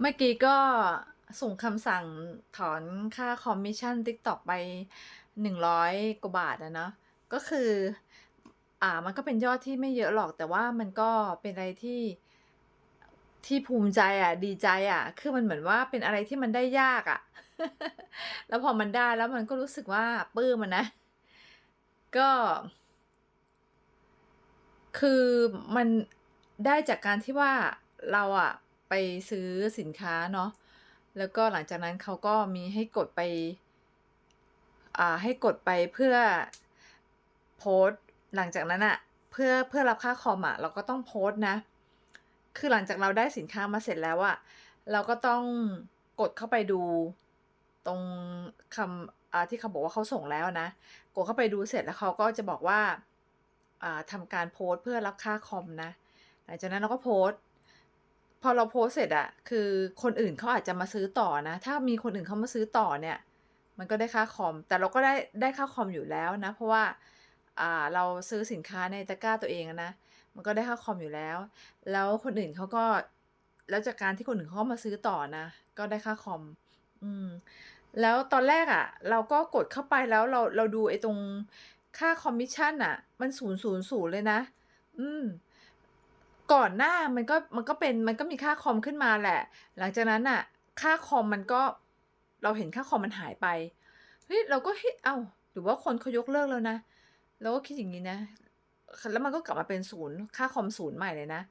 เมื่อกี้ก็ส่งคำสั่งถอนค่าคอมมิชชั่น TikTok ไป 100 กว่าบาทอะเนาะก็คือ อ่ามันก็เป็นยอดที่ไม่เยอะหรอก แต่ว่ามันก็เป็นอะไรที่ที่ภูมิใจอะดีใจอะคือมันเหมือนว่าเป็นอะไรที่มันได้ยากอะแล้วพอมันได้แล้วมันก็รู้สึกว่าปลื้มอะนนะ ก็ คือมันได้จากการที่ว่าเราอะ ไปซื้อสินค้าเนาะแล้วก็หลังจากนั้นเขาก็มีให้กดไปอ่าให้กดไปเพื่อโพสต์หลังจากนั้นน่ะเพื่อเพื่อรับค่าคอมอะเราก็ต้องโพสต์นะ คือหลังจากเราได้สินค้ามาเสร็จแล้วอะเราก็ต้องกดเข้าไปดูตรงคำอ่าที่เขาบอกว่าเขาส่งแล้วนะ กดเข้าไปดูเสร็จแล้วเขาก็จะบอกว่าอ่าทำการโพสต์เพื่อรับค่าคอมนะ หลังจากนั้นเราก็โพสต์ พอเราโพสเสร็จอะคือคนอื่นเขาอาจจะมาซื้อต่อนะ ถ้ามีคนอื่นเขามาซื้อต่อเนี่ย มันก็ได้ค่าคอม แต่เราก็ได้ได้ค่าคอมอยู่แล้วนะ เพราะว่าอ่าเราซื้อสินค้าในตะกร้าตัวเองนะ มันก็ได้ค่าคอมอยู่แล้ว แล้วคนอื่นเขาก็ แล้วจากการที่คนอื่นเขามาซื้อต่อนะ ก็ได้ค่าคอม อืม แล้วตอนแรกอะเราก็กดเข้าไปแล้วเราเราดูไอ้ตรงค่าคอมมิชชั่นน่ะ มัน000เลยนะ อืม ก่อนหน้ามันก็มันก็เป็นมันก็มีค่าคอมขึ้นมาแหละ หลังจากนั้นน่ะค่าคอมมันก็เราเห็นค่าคอมมันหายไปเฮ้ยเราก็เฮ้ยอ้าหรือว่าคนเขายกเลิกแล้วนะเราก็คิดอย่างงี้นะแล้วมันก็กลับมาเป็น0ค่าคอม0ใหม่เลยนะ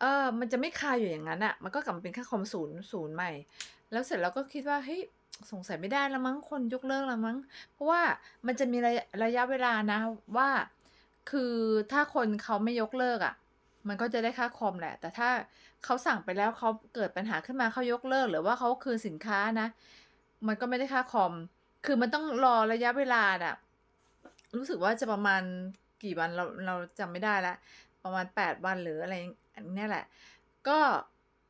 เออมันจะไม่คาอยู่อย่างงั้นน่ะมันก็กลับมาเป็นค่าคอม0 0ใหม่ แล้วเสร็จเราก็คิดว่าเฮ้ยสงสัยไม่ได้แล้วมั้งคนยกเลิกแล้วมั้ง เพราะว่ามันจะมีระยะระยะเวลานะว่า คือถ้าคนเขาไม่ยกเลิกอะ มันก็จะได้ค่าคอมแหละ แต่ถ้าเขาสั่งไปแล้วเขาเกิดปัญหาขึ้นมาเขายกเลิก หรือว่าเขาคืนสินค้านะ มันก็ไม่ได้ค่าคอม คือมันต้องรอระยะเวลาน่ะรู้สึกว่าจะประมาณกี่วันเราเราจำไม่ได้ล้วประมาณ 8 วันหรืออะไรอันเนี่ยแหละ ก็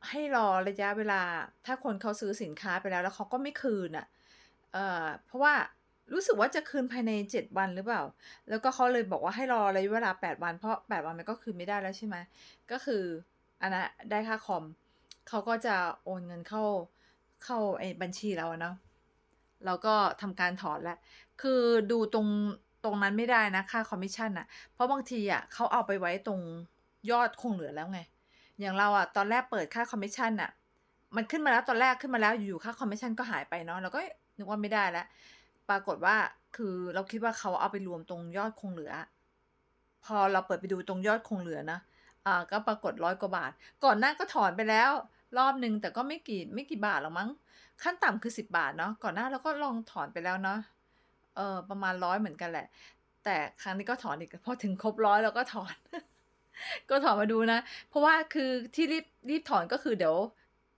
ให้รอระยะเวลา ถ้าคนเขาซื้อสินค้าไปแล้วแล้วเขาก็ไม่คืนน่ะ เอ่อ เพราะว่า รู้สึกว่าจะคืนภายใน 7 วันหรือเปล่า แล้วก็เขาเลยบอกว่าให้รอระยะเวลา 8 วัน เพราะ 8 วันมันก็คืนไม่ได้แล้วใช่ไหม ก็คืออันนั้นได้ค่าคอม เขาก็จะโอนเงินเข้าเข้าไอ้บัญชีเราเนาะเราก็ทำการถอนแล้ว คือดูตรงตรงนั้นไม่ได้นะค่าคอมมิชชั่นน่ะเพราะบางทีอะเขาเอาไปไว้ตรงยอดคงเหลือแล้วไง อย่างเราอะตอนแรกเปิดค่าคอมมิชชั่นน่ะมันขึ้นมาแล้วตอนแรกขึ้นมาแล้วอยู่ค่าคอมมิชชั่นก็หายไปเนาะเราก็นึกว่าไม่ได้แล้ว ปรากฏว่าคือเราคิดว่าเขาเอาไปรวมตรงยอดคงเหลือ พอเราเปิดไปดูตรงยอดคงเหลือนะอ่าก็ปรากฏ100กว่าบาท ก่อนหน้าก็ถอนไปแล้ว รอบหนึ่งแต่ก็ไม่กี่ไม่กี่บาทหรอกมั้ง ขั้นต่ำคือ10บาทเนาะก่อนหน้าเราก็ลองถอนไปแล้วเนาะเออประมาณ100เหมือนกันแหละ แต่ครั้งนี้ก็ถอนอีกพอถึงครบ100เราก็ถอน ก็ถอนมาดูนะ เพราะว่าคือที่รีบรีบถอนก็คือเดี๋ยว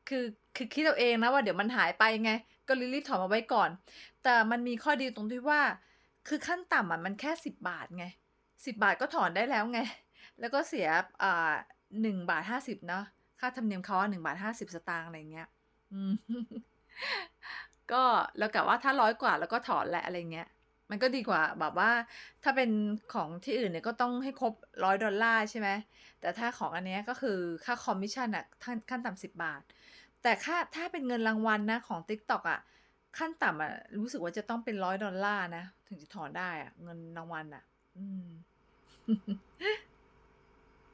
คือ คือคิดเอาเองนะว่าเดี๋ยวมันหายไปไง ก็รีบถอนมาไว้ก่อน แต่มันมีข้อดีตรงที่ว่า คือขั้นต่ำอะมันแค่ 10 บาทไง 10 บาทก็ถอนได้แล้วไง แล้วก็เสียอ่า1บาท50เนาะค่าธรรมเนียมเขาอะ1บาท50สตางค์อะไรเงี้ยอืมก็เรากะว่าถ้า100กว่าเราก็ถอนแหละอะไรเงี้ยมันก็ดีกว่าแบบว่าถ้าเป็นของที่อื่นเนี่ยก็ต้องให้ครบ $100 ใช่ไหมแต่ถ้าของอันเนี้ยก็คือค่าคอมมิชชั่นน่ะขั้นต่ำ10บาท แต่ค่าถ้าเป็นเงินรางวัลนะของ TikTok อะขั้นต่ำอะรู้สึกว่าจะต้องเป็นร้อยดอลลาร์นะ ถึงจะถอนได้อะเงินรางวัลอะ อืม